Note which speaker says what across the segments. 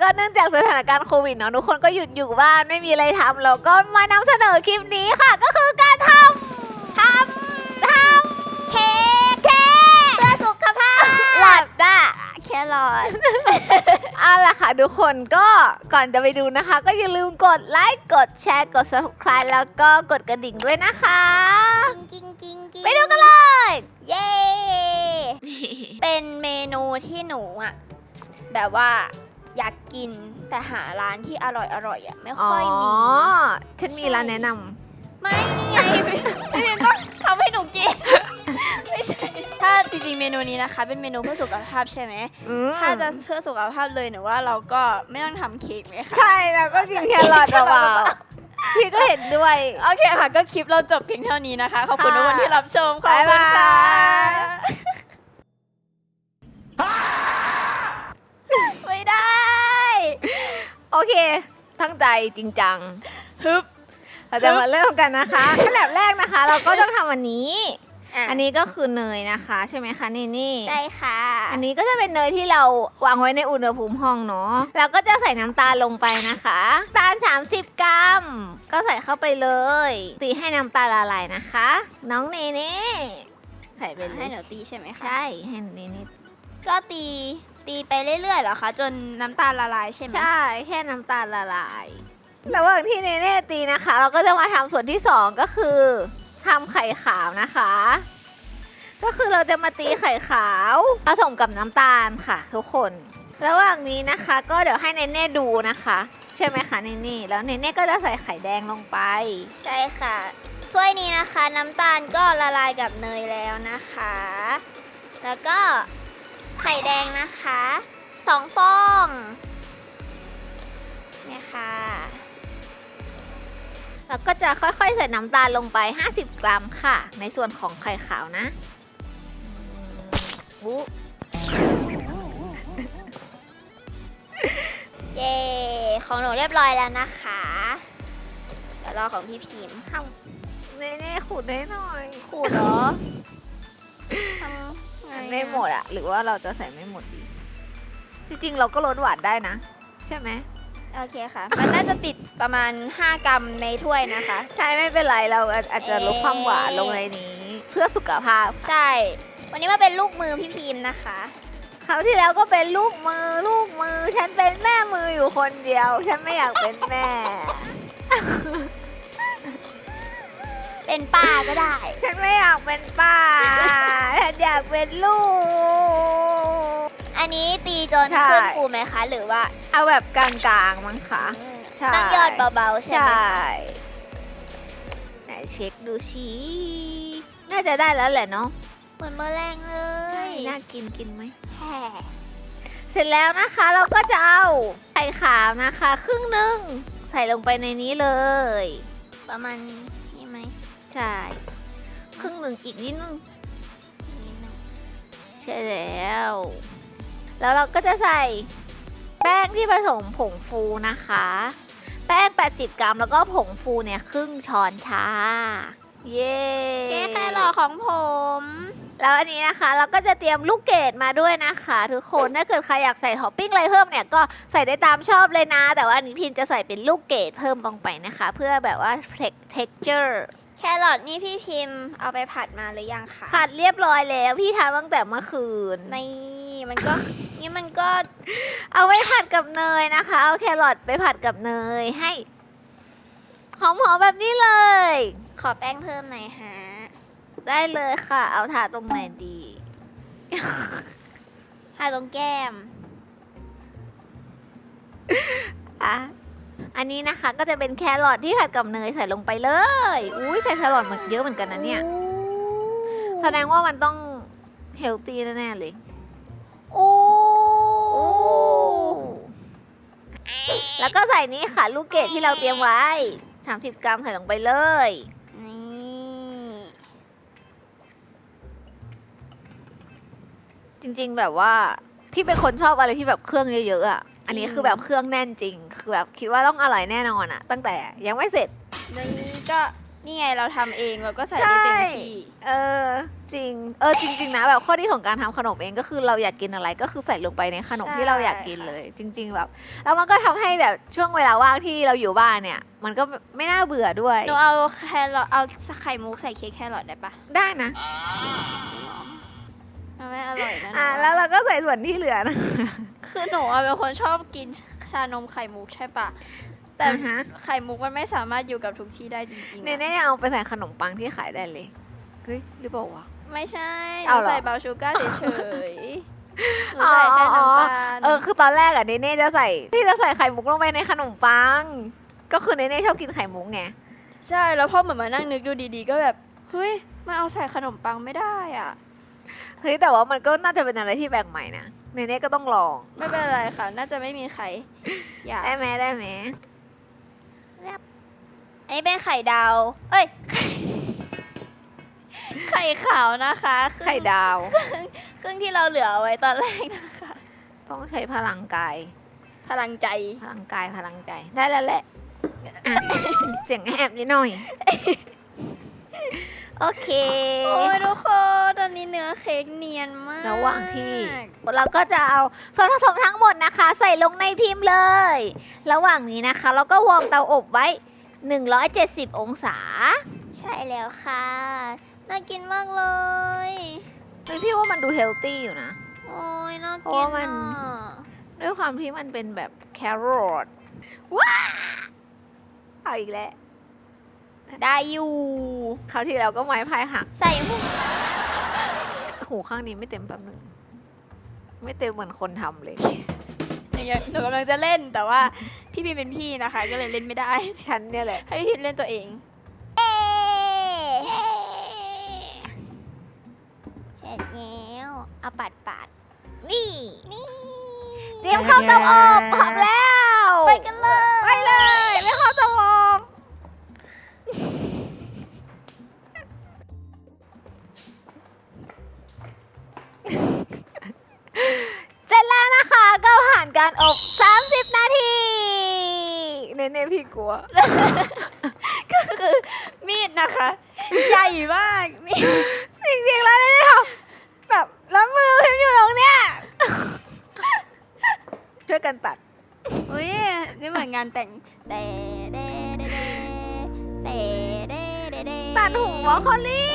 Speaker 1: ก็เนื่องจากสถานการณ์โควิดเนาะทุกคนก็หยุดอยู่บ้านไม่มีอะไรทำเราก็มานำเสนอคลิปนี้ค่ะ ก็คือการทำทำทำเค้กเค้ก
Speaker 2: เพื่อสุขภาพ
Speaker 1: หลับอะ
Speaker 2: แครอท
Speaker 1: เอาล่ะค่ะทุกคนก็ก่อนจะไปดูนะคะ ก็อย่าลืมกดไลค์กดแชร์กด subscribe แล้วก็กดกระดิ่งด้วยนะคะ
Speaker 2: กิ้งกิ้งกิ้ง
Speaker 1: ไปดูกันเลย
Speaker 2: เย้ เป็นเมนูที่หนูอะแบบว่า อยากกินแต่หาร้านที่อร่อยอร่อยๆอะไม่
Speaker 1: อ๋อ
Speaker 2: ค่อยมี
Speaker 1: ฉันมี
Speaker 2: ใช่
Speaker 1: ร้านแนะนำ
Speaker 2: ไม่นี่ไงพี่พิมต้องทำให้หนูกิน ไม่ใช่ ถ้าจริงๆเมนูนี้นะคะ เป็นเมนูเพื่อสุขภาพใช่ไหม
Speaker 1: อืม
Speaker 2: ถ้าจะเพื่อสุขภาพเลยหนูว่าเราก็ไม่ต้องทำเค้กไหมคะ
Speaker 1: ใช่แล้วก็กินแครอทเบาๆพี่ก็เห็นด้วย
Speaker 2: โอเคค่ะ ก็คลิปเราจบเพียงเท่านี้นะคะ ขอบคุณ
Speaker 1: ค่ะ
Speaker 2: ทุกคนที่รับชมขอบ
Speaker 1: บ๊าย
Speaker 2: คุณ
Speaker 1: บาย
Speaker 2: ค่ะไม่ได้
Speaker 1: โอเคตั้งใจจริงจัง
Speaker 2: ฮึบ
Speaker 1: เราจะมาเริ่มกันนะคะขั้นดับแรกนะคะ เราก็ต้องทำอันนี้
Speaker 2: อั
Speaker 1: อั
Speaker 2: น
Speaker 1: น
Speaker 2: นี้
Speaker 1: นี้ก็คือเนยนะคะ ใช่ไหมคะนี่นี่
Speaker 2: ใช่ค่ะ
Speaker 1: อันนี้ก็จะเป็นเนยที่เราวางไว้ในอุณหภูมิห้องเนาะเราก็จะใส่น้ำตาลลงไปนะคะน้ำตาล 30 กรัม ก็ใส่เข้าไปเลย ตีให้น้ำตาลละลายนะคะ น้องเนเน่ใส่ไปเล
Speaker 2: ให้
Speaker 1: ย
Speaker 2: หนูตีใช่ไหมคะ
Speaker 1: ใช่ให้เนเน่
Speaker 2: ก็ตี ตีไปเรื่อยๆเหรอคะจนน้ำตาลละลายใช่ไหม
Speaker 1: ใช่ แค่น้ำตาลละลาย ระหว่างที่เนเน่ตีนะคะ เราก็จะมาทำส่วนที่สองก็คือทำไข่ขาวนะคะ ก็คือเราจะมาตีไข่ขาวผสมกับน้ำตาลค่ะ ทุกคน ระหว่างนี้นะคะ ก็เดี๋ยวให้เนเน่ดูนะคะ ใช่ไหมคะเนเน่แล้วเนเน่ก็จะใส่ไข่แดงลงไป
Speaker 2: ใช่ค่ะถ้วยนี้นะคะน้ำตาลก็ละลายกับเนยแล้วนะคะ แล้วก็ ไข่แดงนะคะสองฟองเนี่ยค่ะ
Speaker 1: แล้วก็จะค่อยๆใส่น้ำตาลลงไป 50 กรัมค่ะ ในส่วนของไข่ขาวนะอืมอู้
Speaker 2: เย้ของหนูเรียบร้อยแล้วนะคะ เดี๋ยวรอของพี่พิมพ์
Speaker 1: ทำเนเน่ขูดให้หน่อย
Speaker 2: ขูดเหรอทำไง
Speaker 1: มัน
Speaker 2: อะ
Speaker 1: ไม่หมดอะหรือว่าเราจะใส่ไม่หมดดี จริงๆเราก็ลดหวานได้นะ ใช่ไหม
Speaker 2: โอเคค่ะ มันน่าจะติดประมาณ 5 กรัมในถ้วยนะคะ
Speaker 1: ใช่ไม่เป็นไรเราอาจจะลดความหวานลงในนี้ เพื่อสุขภาพ
Speaker 2: ใช่ วันนี้มาเป็นลูกมือพี่พิมพ์นะคะ
Speaker 1: คราวที่แล้วก็เป็นลูกมือลูกมือ ฉันเป็นแม่มืออยู่คนเดียว ฉันไม่อยากเป็นแม่
Speaker 2: เป็นป้าก็ได้
Speaker 1: ฉันไม่อยากเป็นป้าฉัน อยากเป็นลูก
Speaker 2: อันนี้ตีจน
Speaker 1: ใช่
Speaker 2: ขึ้นฟูไหมคะ หรือว่า
Speaker 1: เอาแบบกลางๆมั้งคะใช่
Speaker 2: ตั้งยอดเบาๆ ใช่
Speaker 1: ใช่
Speaker 2: ไหม
Speaker 1: ไหนเช็คดูชีน่าจะได้แล้วแหละเนาะ
Speaker 2: เหมือนเมอแรงเลย
Speaker 1: น่ากินกินไหม
Speaker 2: แห่
Speaker 1: เสร็จแล้วนะคะเราก็จะเอาไข่ขาวนะคะ ครึ่งหนึ่งใส่ลงไปในนี้เลย
Speaker 2: ประมาณนี้ไหม
Speaker 1: ใช่ ครึ่งหนึ่งอีกนิดนึง
Speaker 2: นิดนึง
Speaker 1: ใช่แล้ว แล้วเราก็จะใส่แป้งที่ผสมผงฟูนะคะ แป้ง 80 กรัมแล้วก็ผงฟูเนี่ยครึ่งช้อนชา เย้
Speaker 2: เค้กแค่หล่อของผม
Speaker 1: แล้วอันนี้นะคะเราก็จะเตรียมลูกเกดมาด้วยนะคะทุกคนถ้าเกิดใครอยากใส่ท็อปปิ้งอะไรเพิ่มเนี่ยก็ใส่ได้ตามชอบเลยนะ แต่ว่าอันนี้พิมพ์จะใส่เป็นลูกเกดเพิ่มลงไปนะคะ เพื่อแบบว่า texture
Speaker 2: แครอทนี่พี่พิมพ์เอาไปผัดมาหรือยังคะ
Speaker 1: ผัดเรียบร้อยแล้ว พี่ทำตั้งแต่เมื่อคืน
Speaker 2: นี่มันก็ นี่มันก็
Speaker 1: เอาไว้ผัดกับเนยนะคะ เอาแครอทไปผัดกับเนยให้หอมๆแบบนี้เลย
Speaker 2: ขอแป้งเพิ่มหน่อยฮะ
Speaker 1: ได้เลยค่ะ เอาทาตรงไหนดี
Speaker 2: ทาตรงแก้ม
Speaker 1: อะ อันนี้นะคะก็จะเป็นแครอทที่ผัดกับเนยใส่ลงไปเลย อุ้ยใส่แครอทมันเยอะเหมือนกันนะเนี่ย แสดงว่ามันต้องเฮลตี้แน่ๆเลย
Speaker 2: โอ้
Speaker 1: แล้วก็ใส่นี้ค่ะ ลูกเกดที่เราเตรียมไว้ 30 กรัมใส่ลงไปเลย
Speaker 2: นี่
Speaker 1: จริงๆแบบว่า พี่เป็นคนชอบอะไรที่แบบเครื่องเยอะๆอะ อันนี้คือแบบเครื่องแน่นจริง คือแบบคิดว่าต้องอร่อยแน่นอนอะ ตั้งแต่ยังไม่เสร็จ
Speaker 2: นี่ก็นี่ไงเราทำเองเราก็ใส่ได้เต็มที่
Speaker 1: เออจริง เออจริง ๆ นะแบบข้อดีของการทำขนมเองก็คือเราอยากกินอะไรก็คือใส่ลงไปในขนมที่เราอยากกินเลย จริง ๆ แบบ แล้วมันก็ทำให้แบบช่วงเวลาว่างที่เราอยู่บ้านเนี่ย มันก็ไม่น่าเบื่อด้วย
Speaker 2: หนูเอาแครอทเอาไข่มุกใส่เค้กแครอทได้ปะ
Speaker 1: ได้นะ
Speaker 2: มันไม่อร่อยนะหนู
Speaker 1: อะแล้วเราก็ใส่ส่วนที่เหลือนะ
Speaker 2: คือหนูอะเป็นคนชอบกินชานมไข่มุกใช่ปะแต่
Speaker 1: อ่าฮะ
Speaker 2: ไข่มุกมันไม่สามารถอยู่กับทุกที่ได้จริงๆ
Speaker 1: เน
Speaker 2: อะ
Speaker 1: เน่เอาไปใส่ขนมปังที่ขายได้เลย เฮ้ยหรือเปล่าวะ
Speaker 2: ไม่ใช่ห
Speaker 1: เอา
Speaker 2: นู
Speaker 1: เหรอ
Speaker 2: ใส่เบาชูการ์เฉยๆหนูใส่แค่น้ำตาล
Speaker 1: เออคือตอนแรกอะเนเน่จะใส่ที่จะใส่ไข่มุกลงไปในขนมปัง ก็คือเนเน่ชอบกินไข่มุกไง
Speaker 2: ใช่ แล้วพอเหมือนมานั่งนึกดูดีๆ ก็แบบ เฮ้ยมันเอาใส่ขนมปังไม่ได้อะ
Speaker 1: เฮ้ยแต่ว่ามันก็น่าจะเป็นอะไรที่แปลกใหม่นะเนเน่ก็ต้องลอง
Speaker 2: ไม่เป็นไรค่ะ น่าจะไม่มีใคร อยาก
Speaker 1: ได้ไหมได้ไหม
Speaker 2: อันนี้เป็นไข่ดาว เอ้ยไข่ขาวนะคะครึ่ง
Speaker 1: ไข่ดาว
Speaker 2: ครึ่งที่เราเหลือเอาไว้ตอนแรกนะคะ
Speaker 1: ต้องใช้พลังกาย
Speaker 2: พลังใจ
Speaker 1: พลังกายพลังใจ ได้แล้วแหละอะเสียงแอบนิดหน่อย โอเค
Speaker 2: โอ้ยทุกคนตอนนี้เนื้อเค้กเนียนมาก
Speaker 1: ระหว่างที่ เราก็จะเอาส่วนผสมทั้งหมดนะคะ ใส่ลงในพิมพ์เลย ระหว่างนี้นะคะ เราก็วอร์มเตาอบไว้ 170 องศา
Speaker 2: ใช่แล้วค่ะ น่ากินมากเลย
Speaker 1: เฮ้ยพี่ว่ามันดูเฮลตี้อยู่นะ
Speaker 2: โอ้ยน่า
Speaker 1: เพราะ
Speaker 2: กิน
Speaker 1: ว่ามัน
Speaker 2: อะ
Speaker 1: ด้วยความที่มันเป็นแบบแครอทว้าเอาอีกแล้ว
Speaker 2: ได้อยู่
Speaker 1: คราวที่แล้วก็ไม้พายหัก
Speaker 2: ใส่หู
Speaker 1: หูข้างนี้ไม่เต็มแป๊บหนึง ไม่เต็มเหมือนคนทำเลย
Speaker 2: หนูยังหนูกำลังจะเล่นแต่ว่าพี่พีเป็นพี่นะคะ ก็เลยเล่นไม่ได้
Speaker 1: ฉันเนี่ยแหละ
Speaker 2: ให้พี่พีเล่นตัวเองเสร็จแล้วเอาปัดปัด
Speaker 1: นี่
Speaker 2: นี่
Speaker 1: เตรียมเข้าเตาอบพร้อมแล้ว
Speaker 2: ไปกันเลย
Speaker 1: ไปเลย ช่วยกันตัด
Speaker 2: อุ้ยนี่เหมือนงานแต่งเด้เด้เด้เด้เด้เด้เด้
Speaker 1: ตัดหัวคอลลี่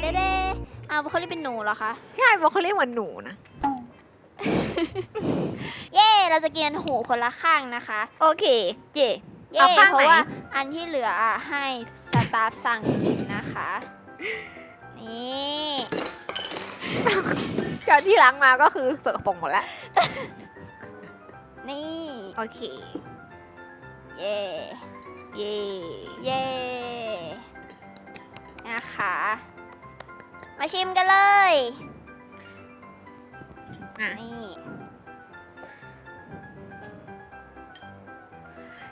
Speaker 2: เด้เด้เอาวคอลลี่เป็นหนูเหรอคะ
Speaker 1: ใช่ไอ้อกเขาเรียกเหมือนหนูนะ
Speaker 2: เย่เราจะเกียนหูคนละข้างนะคะ
Speaker 1: โอเค เจ
Speaker 2: เย่
Speaker 1: เอาข้าง
Speaker 2: เพ
Speaker 1: ไหน
Speaker 2: ราะว่าอันที่เหลืออะให้สตาฟสั่งกินนะคะ นี่
Speaker 1: จากที่ล้างมาก็คือสกปรกหมดแล้ว
Speaker 2: นี่
Speaker 1: โอเค
Speaker 2: เย้
Speaker 1: เย่
Speaker 2: เย้นะคะ มาชิมกันเลย
Speaker 1: อะ
Speaker 2: นี่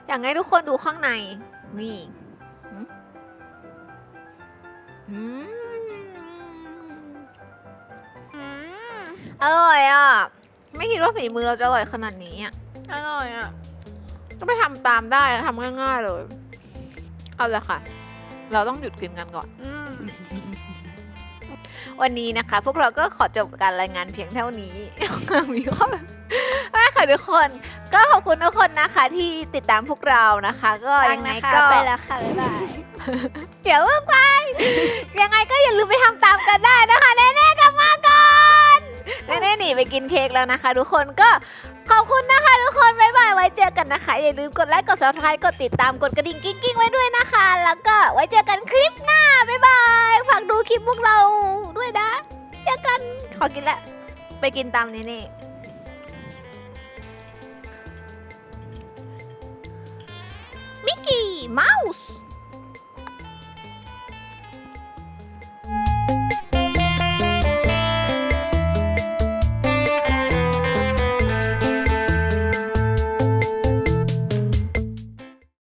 Speaker 1: อยากให้ทุกคนดูข้างใน นี่หืมอืม
Speaker 2: อืม
Speaker 1: อร่อยอะ ไม่คิดว่าฝีมือเราจะอร่อยขนาดนี้อะ
Speaker 2: อร่อยอะ
Speaker 1: ก็ไปทำตามได้ทำง่ายๆเลย เอาละค่ะ เราต้องหยุดกินกันก่อน
Speaker 2: อืม
Speaker 1: วันนี้นะคะ พวกเราก็ขอจบการรายงานเพียงเท่านี้ มีข้อแบบไม่ค่ะทุกคนก็ขอบคุณทุกคนนะคะ ที่ติดตามพวกเรานะคะ ก็ยังไงก็
Speaker 2: ไปแล้วค่ะบ๊ายบาย
Speaker 1: เดี๋ยวเพิ่งไปยังไงก็อย่าลืมไปทำตามกันได้นะคะแน่ๆกลับมาก่อนแน่ๆหนีไปกินเค้กแล้วนะคะ ทุกคนก็ ขอบคุณนะคะทุกคนบ๊ายบายไว้เจอกันนะคะ อย่าลืมกดไลค์กด subscribe กดติดตามกดกระดิ่งกิ๊งๆไว้ด้วยนะคะ แล้วก็ไว้เจอกันคลิปหน้าบ๊ายบายฝากดูคลิปพวกเราด้วยนะเจอกันขอกินละไปกินตามนี่นี่มิกกี้เมาส์